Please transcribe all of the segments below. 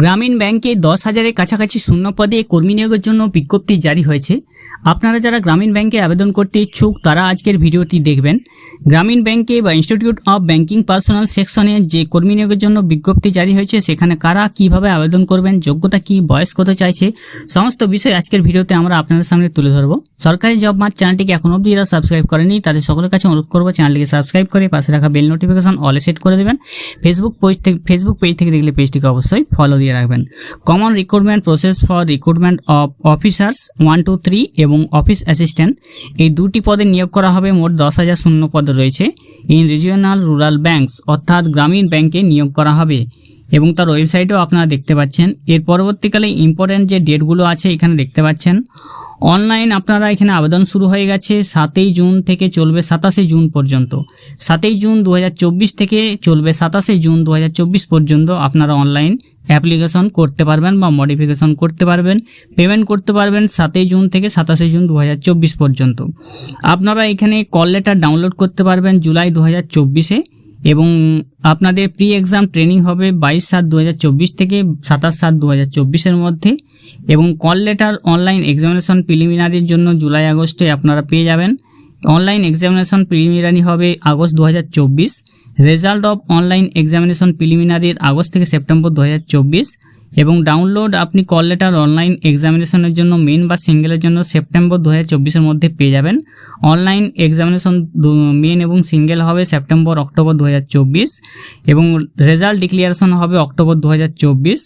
গ্রামীণ ব্যাংকে দশ হাজারের কাছাকাছি শূন্য পদে কর্মী নিয়োগের জন্য বিজ্ঞপ্তি জারি হয়েছে। আপনারা যারা গ্রামীণ ব্যাংকে আবেদন করতে ইচ্ছুক, তারা আজকের ভিডিওটি দেখবেন। গ্রামীণ ব্যাংকে বা ইনস্টিটিউট অফ ব্যাংকিং পার্সোনাল সেকশনে যে কর্মী নিয়োগের জন্য বিজ্ঞপ্তি জারি হয়েছে, সেখানে কারা কীভাবে আবেদন করবেন, যোগ্যতা কি, বয়স কত চাইছে, সমস্ত বিষয় আজকের ভিডিওতে আমরা আপনাদের সামনে তুলে ধরবো। সরকারি জব মার্ট চ্যানেলটিকে এখন অবধি যারা সাবস্ক্রাইব করেনি, তাদের সকলের কাছে অনুরোধ করব চ্যানেলটিকে সাবস্ক্রাইব করে পাশে রাখা বেল নোটিফিকেশন অলে সেট করে দেবেন। ফেসবুক পেজ থেকে ফেসবুক পেজ থেকে দেখলে পেজটিকে অবশ্যই ফলো দিয়ে রাখবেন। Common recruitment process for recruitment of officers one two three এবং অফিস অ্যাসিস্ট্যান্ট এই দুটি পদে নিয়োগ করা হবে মোট দশ হাজার শূন্য পদ রয়েছে। ইন রিজিওনাল রুরাল ব্যাঙ্কস অর্থাৎ গ্রামীণ ব্যাংকে নিয়োগ করা হবে এবং তার ওয়েবসাইটেও আপনারা দেখতে পাচ্ছেন। এর পরবর্তীকালে ইম্পর্ট্যান্ট যে ডেটগুলো আছে এখানে দেখতে পাচ্ছেন। অনলাইন আপনারা এখানে আবেদন শুরু হয়ে গেছে সাতই জুন থেকে চলবে সাতাশে জুন পর্যন্ত। সাতই জুন দু হাজার চব্বিশ থেকে চলবে সাতাশে জুন দু হাজার চব্বিশ পর্যন্ত আপনারা অনলাইন অ্যাপ্লিকেশন করতে পারবেন বা মডিফিকেশন করতে পারবেন, পেমেন্ট করতে পারবেন সাতই জুন থেকে সাতাশে জুন দু হাজার চব্বিশ পর্যন্ত। আপনারা এখানে কল লেটার ডাউনলোড করতে পারবেন জুলাই দু হাজার চব্বিশে এবং আপনাদের প্রি এক্সাম ট্রেনিং হবে বাইশ সাত দু থেকে সাতাশ সাত দু চব্বিশের মধ্যে এবং কল লেটার অনলাইন এক্সামিনেশন প্রিলিমিনারির জন্য জুলাই আগস্টে আপনারা পেয়ে যাবেন। অনলাইন এক্সামিনেশন প্রিলিমিনারি হবে আগস্ট দু হাজার চব্বিশ রেজাল্ট অফ অনলাইন এক্সামিনেশন প্রিলিমিনারির আগস্ট থেকে সেপ্টেম্বর দু হাজার চব্বিশ। এবং ডাউনলোড আপনি কল লেটার অনলাইন এক্সামিনেশনের জন্য মেন বা সিঙ্গেলের জন্য সেপ্টেম্বর দু হাজার মধ্যে পেয়ে যাবেন। অনলাইন এক্সামিনেশন মেন এবং সিঙ্গেল হবে সেপ্টেম্বর অক্টোবর দু হাজার চব্বিশ। এবং রেজাল্ট ডিক্লিয়ারেশন হবে অক্টোবর দু হাজার চব্বিশ।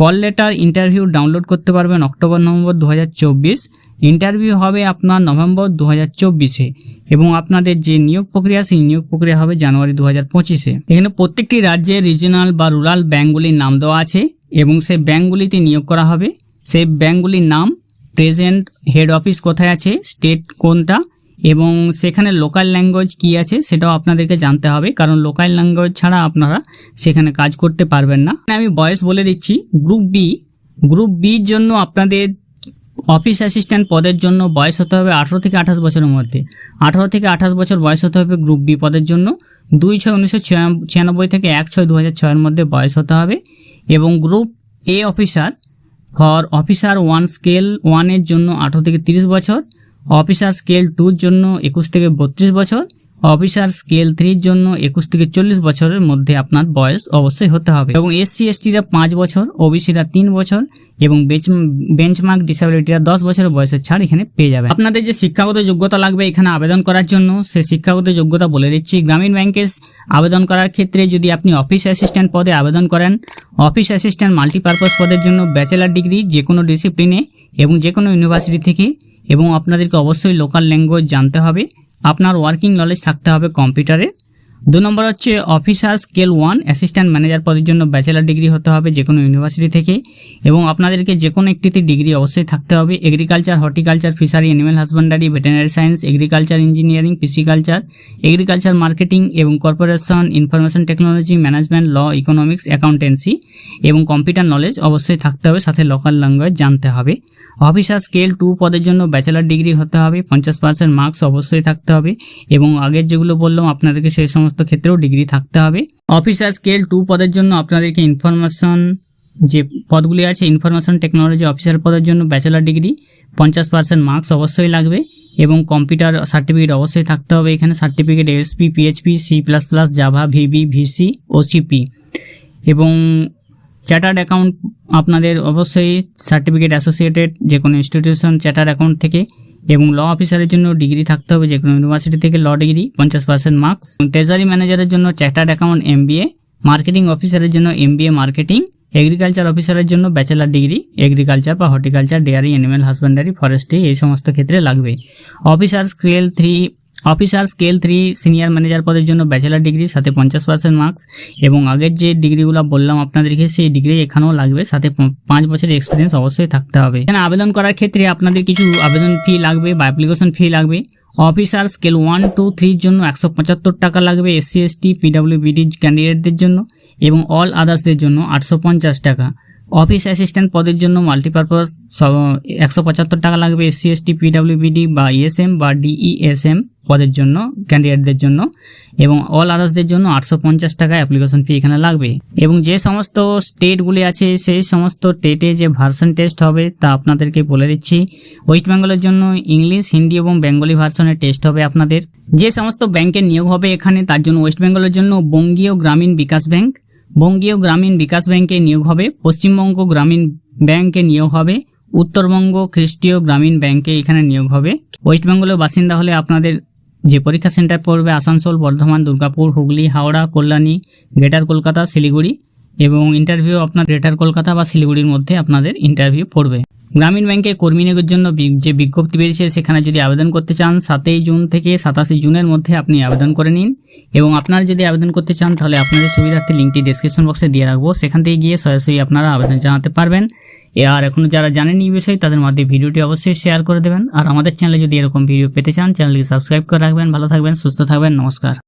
কল লেটার ইন্টারভিউ ডাউনলোড করতে পারবেন অক্টোবর নভেম্বর দু হাজার চব্বিশ। ইন্টারভিউ হবে আপনার নভেম্বর দু চব্বিশে এবং আপনাদের যে নিয়োগ প্রক্রিয়া, সেই নিয়োগ প্রক্রিয়া হবে জানুয়ারি দু হাজার পঁচিশে। এখানে প্রত্যেকটি রাজ্যে রিজিওনাল বা রুরাল ব্যাঙ্কগুলির নাম দেওয়া আছে এবং সেই ব্যাঙ্কগুলিতে নিয়োগ করা হবে। সেই ব্যাঙ্কগুলির নাম প্রেজেন্ট হেড অফিস কোথায় আছে স্টেট কোনটা এবং সেখানে লোকাল ল্যাঙ্গুয়েজ কি আছে সেটাও আপনাদেরকে জানতে হবে। কারণ লোকাল ল্যাঙ্গুয়েজ ছাড়া আপনারা সেখানে কাজ করতে পারবেন না। আমি বয়স বলে দিচ্ছি। গ্রুপ বি গ্রুপ বির জন্য আপনাদের অফিস অ্যাসিস্ট্যান্ট পদের জন্য বয়স হতে হবে আঠারো থেকে আঠাশ বছরের মধ্যে। আঠারো থেকে আঠাশ বছর বয়স হতে হবে গ্রুপ বি পদের জন্য। দুই ছয় উনিশশো ছিয়ানব্বই থেকে এক ছয় দু হাজার ছয়ের মধ্যে বয়স হতে হবে এবং group A officer for officer one scale ওয়ানের জন্য আঠারো থেকে তিরিশ বছর, অফিসার স্কেল টুর জন্য একুশ থেকে বত্রিশ বছর অফিসার স্কেল থ্রির জন্য একুশ থেকে চল্লিশ বছরের মধ্যে আপনার বয়স অবশ্যই হতে হবে। এবং এসসি এসটিরা পাঁচ বছর, ওবিসিরা তিন বছর এবং বেঞ্চমার্ক ডিসেবিলিটিরা দশ বছরের বয়সের ছাড় এখানে পেয়ে যাবে আপনাদের যে শিক্ষাগত যোগ্যতা লাগবে এখানে আবেদন করার জন্য, সে শিক্ষাগত যোগ্যতা বলে দিচ্ছি। গ্রামীণ ব্যাংকে আবেদন করার ক্ষেত্রে যদি আপনি অফিস অ্যাসিস্ট্যান্ট পদে আবেদন করেন, অফিস অ্যাসিস্ট্যান্ট মাল্টিপারপাস পদের জন্য ব্যাচেলার ডিগ্রি যে কোনো ডিসিপ্লিনে এবং যে কোনো ইউনিভার্সিটি থেকে এবং আপনাদেরকে অবশ্যই লোকাল ল্যাঙ্গুয়েজ জানতে হবে। আপনার ওয়ার্কিং নলেজ থাকতে হবে কম্পিউটারে দু নম্বর হচ্ছে officer scale one assistant manager পদের জন্য ব্যাচেলার ডিগ্রি হতে হবে যে কোনো ইউনিভার্সিটি থেকে এবং আপনাদেরকে যে কোনো একটিতে ডিগ্রি অবশ্যই থাকতে হবে। Agriculture horticulture fishery animal husbandry veterinary science agriculture engineering pisciculture agriculture marketing এবং corporation information technology management law economics accountancy এবং কম্পিউটার নলেজ অবশ্যই থাকতে হবে। সাথে লোকাল ল্যাঙ্গুয়েজ জানতে হবে। অফিসার স্কেল টু পদের জন্য ব্যাচেলার ডিগ্রি হতে হবে। পঞ্চাশ পার্সেন্ট মার্কস অবশ্যই থাকতে হবে এবং আগের যেগুলো বললাম, আপনাদেরকে সেই সমস্ত ক্ষেত্রেও ডিগ্রি থাকতে হবে। অফিসার স্কেল টু পদের জন্য আপনাদেরকে ইনফরমেশন যে পদগুলি আছে ইনফরমেশন টেকনোলজি অফিসার পদের জন্য ব্যাচেলার ডিগ্রি পঞ্চাশ পার্সেন্ট মার্কস অবশ্যই লাগবে এবং কম্পিউটার সার্টিফিকেট অবশ্যই থাকতে হবে এখানে। Certificate SP PHP C plus plus Java VB VC OCP এবং চার্টার্ড অ্যাকাউন্ট আপনাদের অবশ্যই সার্টিফিকেট অ্যাসোসিয়েটেড যে কোনো ইনস্টিটিউশন চার্টার্ড অ্যাকাউন্ট থেকে এবং ল অফিসারের জন্য ডিগ্রি থাকতে হবে যে কোনো ইউনিভার্সিটি থেকে ল ডিগ্রি পঞ্চাশ পার্সেন্ট মার্কস ট্রেজারি ম্যানেজারের জন্য চার্টার্ড অ্যাকাউন্ট এম মার্কেটিং অফিসারের জন্য এম মার্কেটিং এগ্রিকালচার অফিসারের জন্য ব্যাচেলার ডিগ্রি এগ্রিকালচার বা horticulture dairy animal husbandry forestry এই সমস্ত ক্ষেত্রে লাগবে। Officer scale three officer scale three senior manager পদের জন্য ব্যাচেলার ডিগ্রি সাথে পঞ্চাশ পার্সেন্ট মার্কস এবং আগের যে ডিগ্রিগুলো বললাম আপনাদেরকে, সেই ডিগ্রি এখানেও লাগবে। সাথে পাঁচ বছরের এক্সপিরিয়েন্স অবশ্যই থাকতে হবে। এখানে আবেদন করার ক্ষেত্রে আপনাদের কিছু আবেদন ফি লাগবে বা অ্যাপ্লিকেশন ফি লাগবে। অফিসার স্কেল ওয়ান টু থ্রির জন্য একশো পঁচাত্তর টাকা লাগবে এসসি এসটি পিডাব্লিউবিডি ক্যান্ডিডেটদের জন্য এবং অল আদার্সদের জন্য আটশো পঞ্চাশ টাকা। অফিস অ্যাসিস্ট্যান্ট পদের জন্য মাল্টিপারপাস একশো পঁচাত্তর টাকা লাগবে এসসি এসটি পিডাব্লিউবিডি বা ইএসএম বা ডিইএসএম পদের জন্য ক্যান্ডিডেটদের জন্য এবং অল আদার্সদের জন্য আটশো পঞ্চাশ টাকা অ্যাপ্লিকেশন ফি এখানে লাগবে। এবং যে সমস্ত স্টেটগুলি আছে, সেই সমস্ত স্টেটে যে ভার্সন টেস্ট হবে তা আপনাদেরকে বলে দিচ্ছি। ওয়েস্ট বেঙ্গলের জন্য ইংলিশ হিন্দি এবং বেঙ্গলি ভার্সনের টেস্ট হবে আপনাদের। যে সমস্ত ব্যাংকের নিয়োগ হবে এখানে, তার জন্য ওয়েস্ট বেঙ্গলের জন্য বঙ্গীয় গ্রামীণ বিকাশ ব্যাংক বঙ্গীয় গ্রামীণ বিকাশ ব্যাংকে নিয়োগ হবে, পশ্চিমবঙ্গ গ্রামীণ ব্যাংকে নিয়োগ হবে, উত্তরবঙ্গ খ্রিস্টীয় গ্রামীণ ব্যাংকে এখানে নিয়োগ হবে। ওয়েস্ট বেঙ্গলের বাসিন্দা হলে আপনাদের যে পরীক্ষা সেন্টার পড়বে আসানসোল, বর্ধমান, দুর্গাপুর, হুগলি, হাওড়া, কল্যাণী, গ্রেটার কলকাতা, শিলিগুড়ি এবং ইন্টারভিউ আপনার গ্রেটার কলকাতা বা শিলিগুড়ির মধ্যে আপনাদের ইন্টারভিউ পড়বে। গ্রামীণ ব্যাংকে কর্মী নিয়োগের জন্য যে বিজ্ঞপ্তি বেরিয়েছে, সেখানে যদি আবেদন করতে চান, সাতই জুন থেকে সাতাশে জুনের মধ্যে আপনি আবেদন করে নিন। এবং আপনারা যদি আবেদন করতে চান, তাহলে আপনাদের সুবিধার্থে লিঙ্কটি ডেসক্রিপশন বক্সে দিয়ে রাখব। সেখান থেকে গিয়ে সরাসরি আপনারা আবেদন জানাতে পারবেন। আর এখনও যারা জানেন এই বিষয়ে, তাদের মধ্যে ভিডিওটি অবশ্যই শেয়ার করে দেবেন। আর আমাদের চ্যানেলে যদি এরকম ভিডিও পেতে চান চ্যানেলটি সাবস্ক্রাইব করে রাখবেন। ভালো থাকবেন, সুস্থ থাকবেন, নমস্কার।